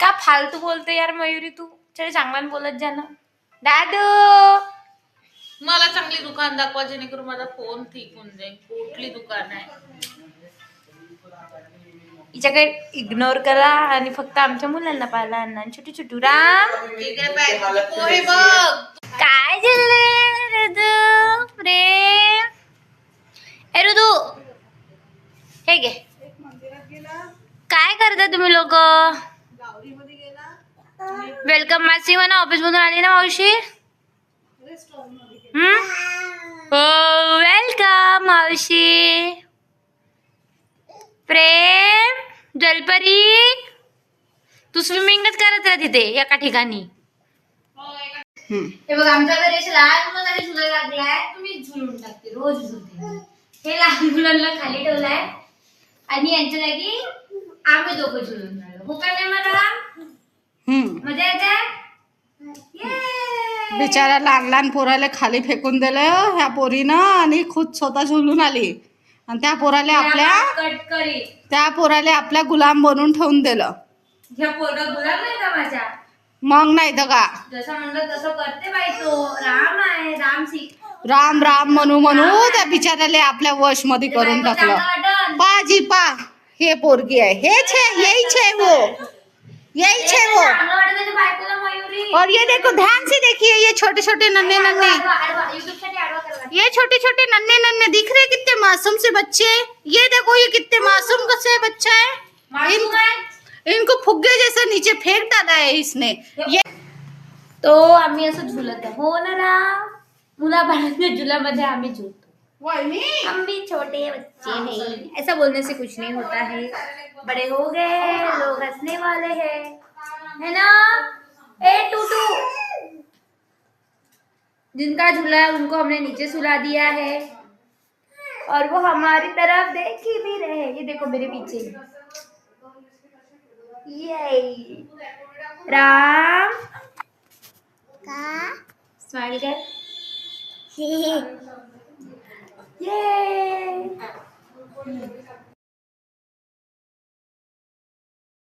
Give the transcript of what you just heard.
का फालतू बोलते यार मयुरी तू. चल चांगला बोलत जा ना. दादू! मला चांगली दुकान दाखवा जेणेकरून माझा फोन ठीक होऊन जाईल. कुठली दुकान आहे? हिच्याकडे इग्नोर करा आणि फक्त आमच्या मुलांना पाहिला आणि छोटू छोटू राम. बाय पोहे बघ. काय झालं ऋतू प्रेम. ए ऋतू. हे घे. काय करता तुम्ही लोक? वेलकम मासी म्हणा ऑफिस मधून आली ना मावशी? हो वेलकम मावशी. प्रेम जलपरी. तू स्विमिंगच करत राह तिथे एका ठिकाणी. हे बघ आमच्या घरी असे लहान मुलांना झुला लागलाय. तुम्ही झुलून टाकते रोज झुलते. हे लहान मुलांना खाली ठेवलाय. आणि यांच्या जागी आम्ही दोघं झुलून राहिलो. हो का नाही मला बिचारा लहान लहान पोराला खाली फेकून दिलं ह्या पोरीनं आणि खुद स्वतः झुलून आली. आणि त्या पोराला आपल्या त्या पोराला आपल्या गुलाम बनवून ठेवून दिलं. ह्या पोरगा गुलाब नाही का माझ्या? मग नाही तर का? जसं म्हणलं तसं करते बाई तो. राम आहे राम सिंग राम राम म्हणू म्हणू त्या बिचाऱ्याला आपल्या वशमध्ये करून टाकलं. पा जी पा. हे पोरगी आहे. हेच है यही छे वो यही छे वो। और ये देखो ध्यान से देखिए ये छोटे छोटे नन्हे नन्हे ये छोटे छोटे नन्हे नन्हे दिख रहे कितने मासूम से बच्चे ये देखो ये कितने मासूम से बच्चा है? आहे. इनको फुग्गे जैसा नीचे फेंक डाला है इसने। ये तो आम्ही असं झुलत हो। ना मुला बाळांच्या झुलामध्ये आम्ही झुलतो हम भी छोटे बच्चे हैं ऐसा बोलने से कुछ नहीं होता है। बड़े हो गए लोग हंसने वाले हैं। है ना? ए टूटू। जिनका झूला है उनको हमने नीचे सुला दिया है। और वो हमारी तरफ़ देख ही भी रहे ये देखो मेरे पीछे। ये राम। का? स्माइल कर। เย้